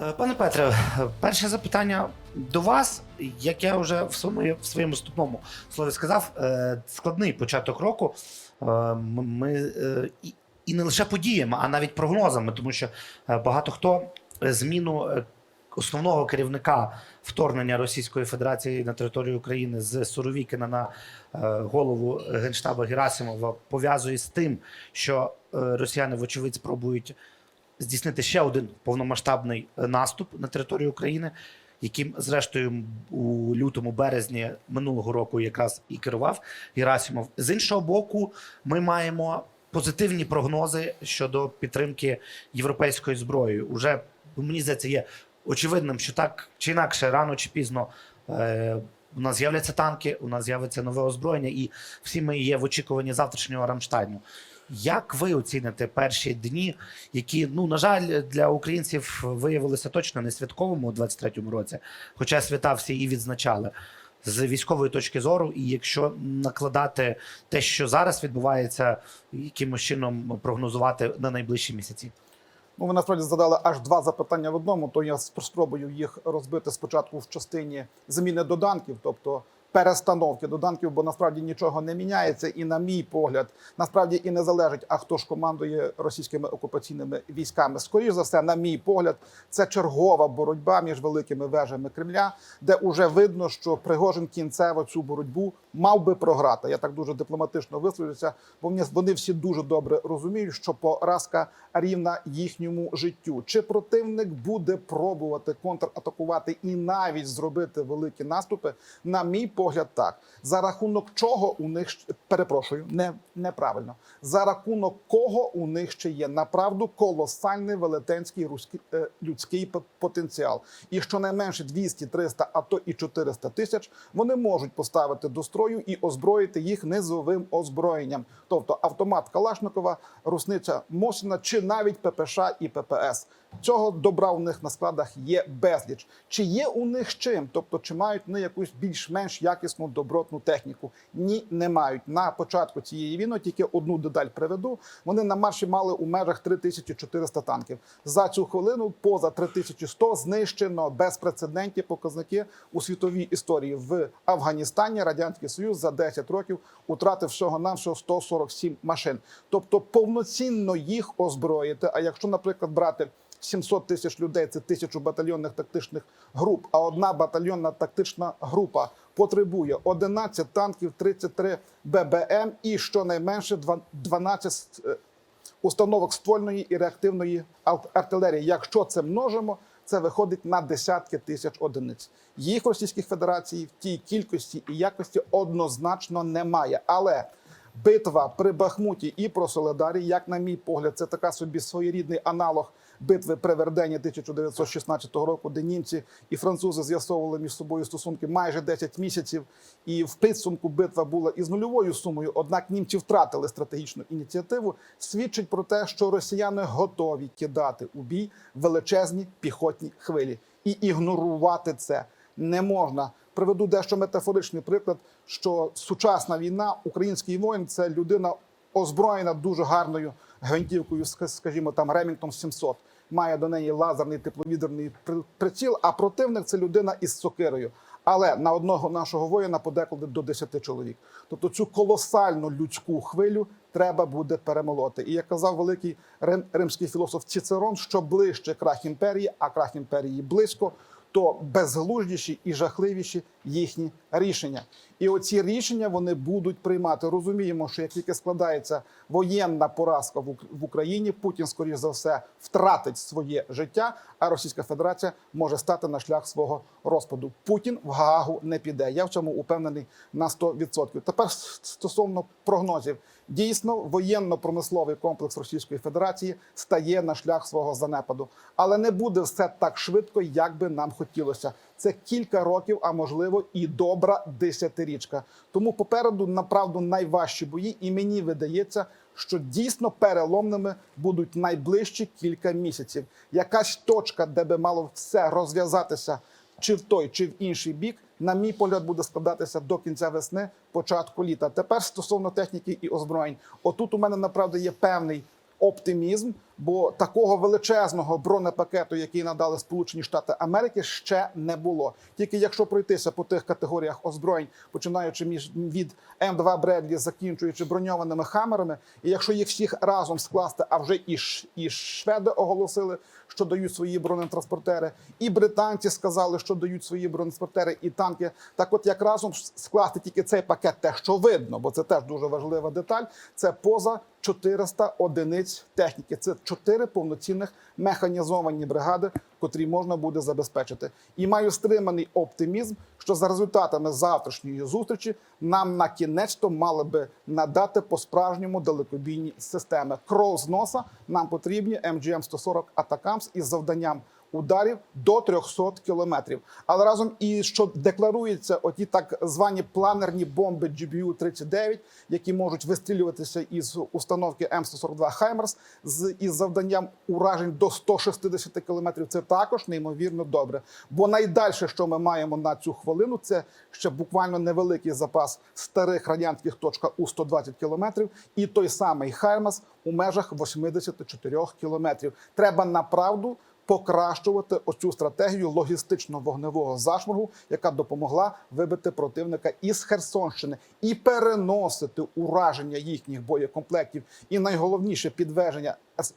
Е, Пане Петре, перше запитання до вас. Як я вже в своєму, в своєму вступному слові сказав, е, складний початок року. Е, Ми і, не лише подіями, а навіть прогнозами, тому що багато хто зміну основного керівника вторгнення Російської Федерації на територію України з Суровікіна на голову генштаба Герасимова пов'язує з тим, що росіяни, вочевидь, спробують здійснити ще один повномасштабний е, наступ на територію України, яким, зрештою, у лютому березні минулого року якраз і керував Герасимов. З іншого боку, ми маємо позитивні прогнози щодо підтримки європейської зброї. Уже мені здається, є очевидним, що так чи інакше, рано чи пізно. Е, у нас з'являться танки, у нас з'явиться нове озброєння, і всі ми є в очікуванні завтрашнього Рамштайну. Як ви оціните перші дні, які, ну на жаль, для українців виявилися точно не святковими у 23-му році, хоча свята всі і відзначали з військової точки зору, і якщо накладати те, що зараз відбувається, якимось чином прогнозувати на найближчі місяці? Ну, ви насправді задали аж два запитання в одному, то я спр- спробую їх розбити спочатку в частині заміни доданків, тобто перестановки доданків, бо насправді нічого не міняється, і на мій погляд, насправді і не залежить, а хто ж командує російськими окупаційними військами. Скоріше за все, на мій погляд, це чергова боротьба між великими вежами Кремля, де уже видно, що Пригожин кінцево цю боротьбу мав би програти. Я так дуже дипломатично висловлюся, бо вони- всі дуже добре розуміють, що поразка рівна їхньому життю. Чи противник буде пробувати контратакувати і навіть зробити великі наступи? На мій погляд, так за рахунок чого у них перепрошую, не неправильно. За рахунок кого у них ще є направду колосальний велетенський руський е, людський потенціал, і щонайменше 200, 300, а то і 400 тисяч вони можуть поставити до строю і озброїти їх низовим озброєнням, тобто автомат Калашникова, русниця Мосіна чи навіть ППШ і ППС. Цього добра у них на складах є безліч. Чи є у них чим? Тобто, чи мають вони якусь більш-менш якісну добротну техніку? Ні, не мають. На початку цієї війни тільки одну деталь приведу. Вони на марші мали у межах 3400 танків. За цю хвилину поза 3100 знищено безпрецедентні показники у світовій історії в Афганістані. Радянський Союз за 10 років утратив всього навсього 147 машин. Тобто повноцінно їх озброїти. А якщо, наприклад, брати 700 тисяч людей це тисячу батальйонних тактичних груп. А одна батальйонна тактична група потребує 11 танків, 33 ББМ і щонайменше два- 12 е, установок ствольної і реактивної артилерії. Якщо це множимо, це виходить на десятки тисяч одиниць. Їх в Російській Федерації в тій кількості і якості однозначно немає. Але битва при Бахмуті і про Соледарі, як на мій погляд, це така собі своєрідний аналог битви при Вердені 1916 року, де німці і французи з'ясовували між собою стосунки майже 10 місяців. І в підсумку битва була із нульовою сумою. Однак німці втратили стратегічну ініціативу. Свідчить про те, що росіяни готові кидати у бій величезні піхотні хвилі і ігнорувати це не можна. Приведу дещо метафоричний приклад, що сучасна війна, український воїн це людина озброєна дуже гарною гвинтівкою, скажімо, там Ремінгтон 700. Має до неї лазерний тепловідерний приціл, а противник це людина із сокирою. Але на одного нашого воїна подекуди до 10 чоловік. Тобто цю колосальну людську хвилю треба буде перемолоти. І як казав великий рим- римський філософ Цицерон, що ближче крах імперії, а крах імперії близько, то безглуздіші і жахливіші їхні рішення. І оці рішення вони будуть приймати. Розуміємо, що як тільки складається воєнна поразка в Україні, Путін, скоріш за все, втратить своє життя, а Російська Федерація може стати на шлях свого розпаду. Путін в Гаагу не піде. Я в цьому упевнений на 100%. Тепер стосовно прогнозів. Дійсно, воєнно-промисловий комплекс Російської Федерації стає на шлях свого занепаду, але не буде все так швидко, як би нам хотілося. Це кілька років, а можливо і добра десятирічка. Тому попереду направду найважчі бої, і мені видається, що дійсно переломними будуть найближчі кілька місяців. Якась точка, де би мало все розв'язатися, чи в той, чи в інший бік, на мій погляд, буде складатися до кінця весни, початку літа. Тепер стосовно техніки і озброєнь, отут у мене направду є певний оптимізм, Бо такого величезного бронепакету, який надали Сполучені Штати Америки, ще не було. Тільки якщо пройтися по тих категоріях озброєнь, починаючи між від М2 Бредлі, закінчуючи броньованими хамерами, і якщо їх всіх разом скласти, а вже і, і шведи оголосили, що дають свої бронетранспортери, і британці сказали, що дають свої бронетранспортери і танки. Так, от як разом скласти тільки цей пакет, те, що видно, бо це теж дуже важлива деталь. Це поза 400 одиниць техніки. Це чотири повноцінних механізовані бригади, котрі можна буде забезпечити. І маю стриманий оптимізм, що за результатами завтрашньої зустрічі нам на кінець то мали би надати по справжньому далекобійні системи. Кров з носа нам потрібні МГМ 140 Атакамс із завданням ударів до 300 кілометрів. Але разом і що декларується, оті так звані планерні бомби GBU-39, які можуть вистрілюватися із установки М142 Хаймерс з із завданням уражень до 160 кілометрів. Це також неймовірно добре. Бо найдальше, що ми маємо на цю хвилину, це ще буквально невеликий запас старих радянських точок у 120 кілометрів, і той самий Хаймерс у межах 84 кілометрів. Треба направду покращувати оцю стратегію логістично-вогневого зашморгу, яка допомогла вибити противника із Херсонщини і переносити ураження їхніх боєкомплектів, і найголовніше підвеження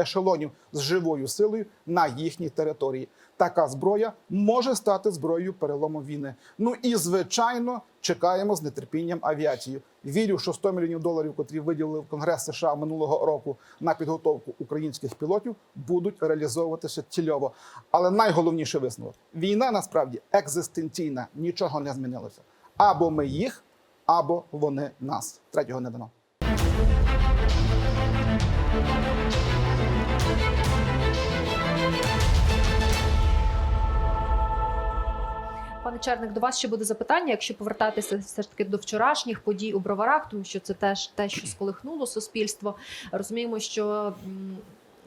ешелонів з живою силою на їхній території. Така зброя може стати зброєю перелому війни. Ну і звичайно чекаємо з нетерпінням авіацію. Вірю, що 100 мільйонів доларів, котрі виділив Конгрес США минулого року на підготовку українських пілотів, будуть реалізовуватися цільово. Але найголовніше висновок: війна насправді екзистенційна, нічого не змінилося. Або ми їх, або вони нас. Третього не дано. Пане Черник, до вас ще буде запитання, якщо повертатися все ж таки до вчорашніх подій у броварах, тому що це теж те, що сколихнуло суспільство. Розуміємо, що.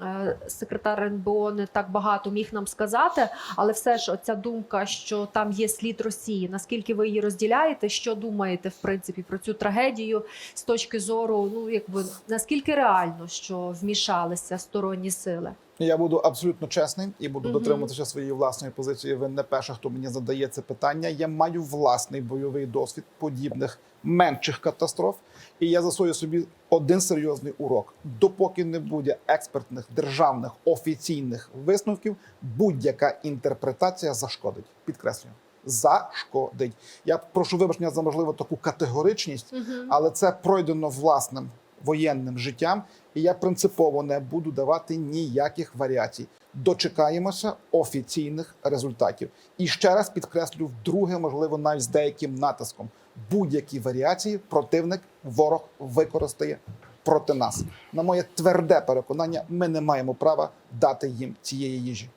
е, Секретар РНБО не так багато міг нам сказати, але все ж оця думка, що там є слід Росії. Наскільки ви її розділяєте? Що думаєте в принципі про цю трагедію з точки зору? Ну якби наскільки реально, що вмішалися сторонні сили? Я буду абсолютно чесний і буду дотримуватися своєї власної позиції. Ви не перша, хто мені задає це питання. Я маю власний бойовий досвід подібних менших катастроф, і я засвою собі один серйозний урок: допоки не буде експертних державних офіційних висновків, будь-яка інтерпретація зашкодить. Підкреслюю. Зашкодить. Я прошу вибачення за можливо таку категоричність, але це пройдено власним воєнним життям, і я принципово не буду давати ніяких варіацій. Дочекаємося офіційних результатів. І ще раз підкреслю вдруге, можливо, навіть з деяким натиском. Будь-які варіації противник ворог використає проти нас. На моє тверде переконання, ми не маємо права дати їм цієї їжі.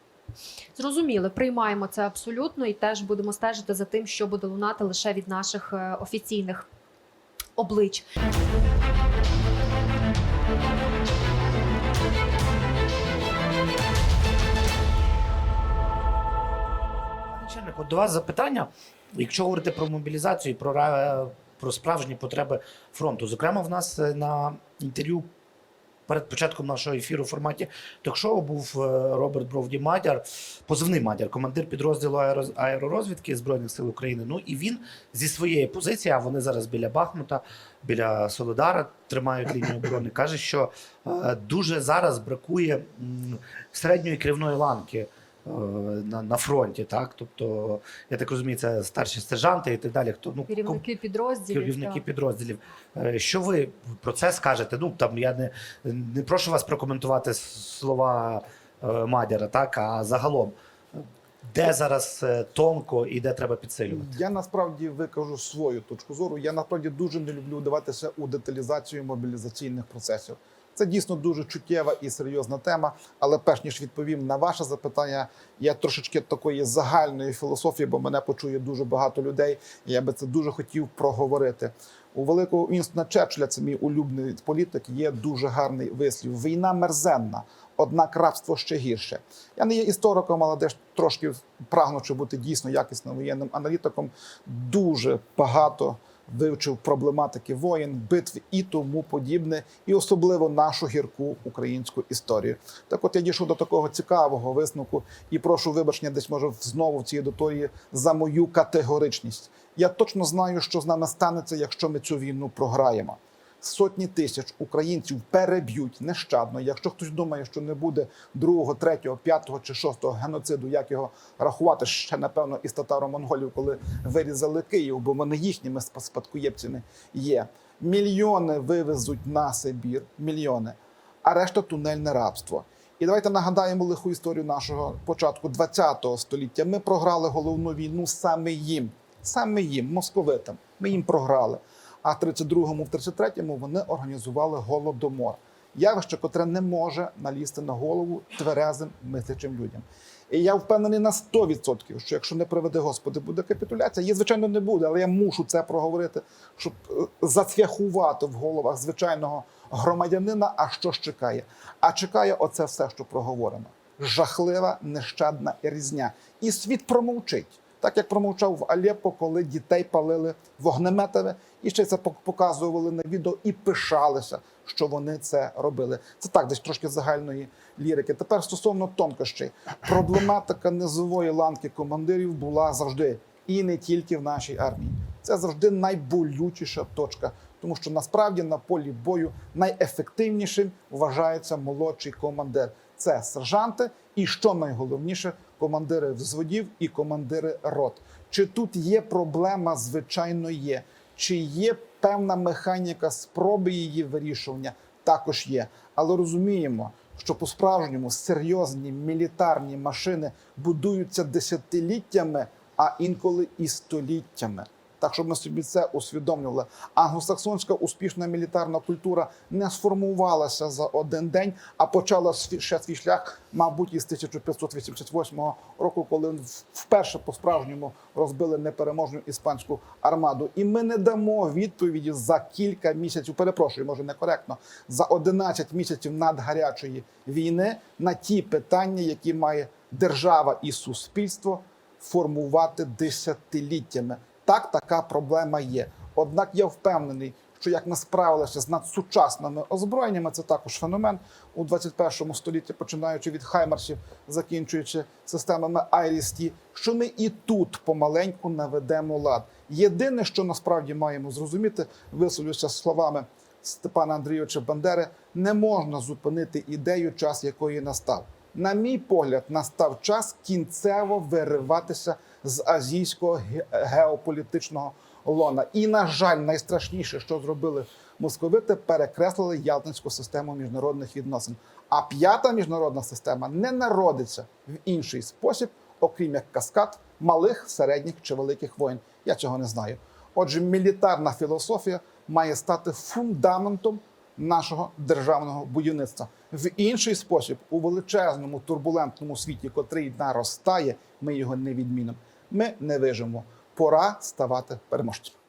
Зрозуміли, приймаємо це абсолютно і теж будемо стежити за тим, що буде лунати лише від наших е, офіційних облич. От до вас запитання. Якщо говорити про мобілізацію і про, про справжні потреби фронту, зокрема, в нас е, на інтерв'ю перед початком нашого ефіру в форматі ток-шоу був е, Роберт Бровді Мадяр, позивний Мадяр, командир підрозділу аеро- аеророзвідки Збройних сил України. Ну і він зі своєї позиції, а вони зараз біля Бахмута, біля Солодара тримають лінію оборони, каже, що е, дуже зараз бракує середньої керівної ланки на, на фронті. Так? Тобто, я так розумію, це старші сержанти і так далі. Хто ну Керівники підрозділів. керівники так. підрозділів. Е, Що ви про це скажете? Ну там я не, не прошу вас прокоментувати слова е, Мадяра, так а загалом, де зараз е, тонко і де треба підсилювати? Я насправді викажу свою точку зору. Я насправді дуже не люблю вдаватися у деталізацію мобілізаційних процесів. Це дійсно дуже чуттєва і серйозна тема. Але перш ніж відповім на ваше запитання, я трошечки такої загальної філософії, бо мене почує дуже багато людей. і Я би це дуже хотів проговорити. У великого Вінстона Черчилля, це мій улюблений політик, є дуже гарний вислів: війна мерзенна, однак рабство ще гірше. Я не є істориком, але теж трошки прагнучи бути дійсно якісним воєнним аналітиком. Дуже багато вивчив проблематики воїн, битв і тому подібне, і особливо нашу гірку українську історію. Так, от я дійшов до такого цікавого висновку і прошу вибачення, десь може знову в цій аудиторії за мою категоричність. Я точно знаю, що з нами станеться, якщо ми цю війну програємо. Сотні тисяч українців переб'ють нещадно. Якщо хтось думає, що не буде другого, третього, п'ятого чи шостого геноциду, як його рахувати ще напевно із татаро-монголів, коли вирізали Київ, бо вони їхніми спа- спадкоємцями є. Мільйони вивезуть на Сибір, мільйони, а решта тунельне рабство. І давайте нагадаємо лиху історію нашого початку ХХ століття. Ми програли головну війну саме їм, саме їм, московитам. Ми їм програли. А в 32-му, в 33-му вони організували голодомор. Явище, котре не може налізти на голову тверезим мислячим людям. І я впевнений на 100%, що якщо не приведе Господи, буде капітуляція. Її, звичайно, не буде, але я мушу це проговорити, щоб е, зацвяхувати в головах звичайного громадянина. А що ж чекає? А чекає оце все, що проговорено. Жахлива, нещадна різня. І світ промовчить. Так як промовчав в Алеппо, коли дітей палили вогнеметами, і ще це пок- показували на відео і пишалися, що вони це робили. Це так, десь трошки загальної лірики. Тепер стосовно тонкощей, проблематика низової ланки командирів була завжди і не тільки в нашій армії. Це завжди найболючіша точка, тому що насправді на полі бою найефективнішим вважається молодший командир. Це сержанти, і що найголовніше, командири взводів і командири рот. Чи тут є проблема? Звичайно, є. Чи є певна механіка спроби її вирішування? Також є. Але розуміємо, що по-справжньому серйозні мілітарні машини будуються десятиліттями, а інколи і століттями. Так, щоб ми собі це усвідомлювали. Англосаксонська успішна мілітарна культура не сформувалася за один день, а почала ще свій шлях, мабуть, із 1588 року, коли вперше по-справжньому розбили непереможну іспанську армаду. І ми не дамо відповіді за кілька місяців. Перепрошую, може некоректно, за 11 місяців надгарячої війни на ті питання, які має держава і суспільство формувати десятиліттями. Так, така проблема є. Однак я впевнений, що як ми справилися з надсучасними озброєннями, це також феномен у 21 столітті, починаючи від хаймарсів, закінчуючи системами IRIS-T, що ми і тут помаленьку наведемо лад. Єдине, що насправді маємо зрозуміти, висловлюся словами Степана Андрійовича Бандери, не можна зупинити ідею, час якої настав. На мій погляд, настав час кінцево вириватися з азійського геополітичного лона. І, на жаль, найстрашніше, що зробили московити, перекреслили ялтинську систему міжнародних відносин. А п'ята міжнародна система не народиться в інший спосіб, окрім як каскад малих, середніх чи великих воїн. Я цього не знаю. Отже, мілітарна філософія має стати фундаментом нашого державного будівництва. В інший спосіб, у величезному турбулентному світі, котрий наростає, ми його не відмінимо. Ми не вижимо. Пора ставати переможцями.